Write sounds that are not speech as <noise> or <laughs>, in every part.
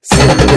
See <laughs>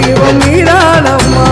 தெய்வம் நீதானம்மா